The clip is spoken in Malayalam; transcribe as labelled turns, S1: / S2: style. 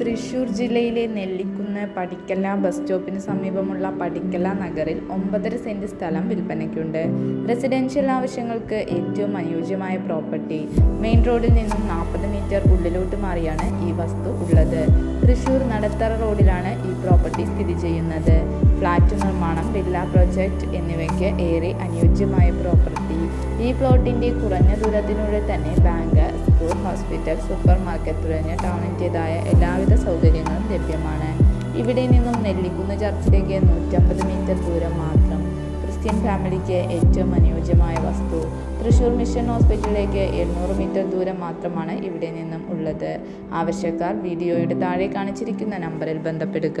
S1: തൃശൂർ ജില്ലയിലെ നെല്ലിക്കുന്ന് പടിക്കല ബസ് സ്റ്റോപ്പിന് സമീപമുള്ള പടിക്കല നഗറിൽ ഒമ്പതര സെന്റ് സ്ഥലം വിൽപ്പനയ്ക്കുണ്ട്. റെസിഡൻഷ്യൽ ആവശ്യങ്ങൾക്ക് ഏറ്റവും അനുയോജ്യമായ പ്രോപ്പർട്ടി. മെയിൻ റോഡിൽ നിന്നും നാൽപ്പത് മീറ്റർ ഉള്ളിലോട്ട് മാറിയാണ് ഈ വസ്തു ഉള്ളത്. തൃശൂർ നടത്തറ റോഡിലാണ് ഈ പ്രോപ്പർട്ടി സ്ഥിതി ചെയ്യുന്നത്. ഫ്ലാറ്റ് നിർമ്മാണം വില്ല പ്രൊജക്റ്റ് എന്നിവയ്ക്ക് ഏറെ അനുയോജ്യമായ പ്രോപ്പർട്ടി. ഈ പ്ലോട്ടിന്റെ കുറഞ്ഞ ദൂരത്തിനുള്ളിൽ തന്നെ bank school hospital supermarket തുടങ്ങിയ ടൗണിന്റേതായ എല്ലാവിധ സൗകര്യങ്ങളും ലഭ്യമാണ്. ഇവിടെ നിന്നും നെല്ലിക്കുന്ന് ചർച്ചിലേക്ക് നൂറ്റമ്പത് മീറ്റർ ദൂരം മാത്രം. ക്രിസ്ത്യൻ ഫാമിലിക്ക് ഏറ്റവും അനുയോജ്യമായ വസ്തു. തൃശ്ശൂർ മിഷൻ ഹോസ്പിറ്റലിലേക്ക് എണ്ണൂറ് മീറ്റർ ദൂരം മാത്രമാണ് ഇവിടെ നിന്നും ഉള്ളത്. ആവശ്യക്കാർ വീഡിയോയുടെ താഴെ കാണിച്ചിരിക്കുന്ന നമ്പറിൽ ബന്ധപ്പെടുക.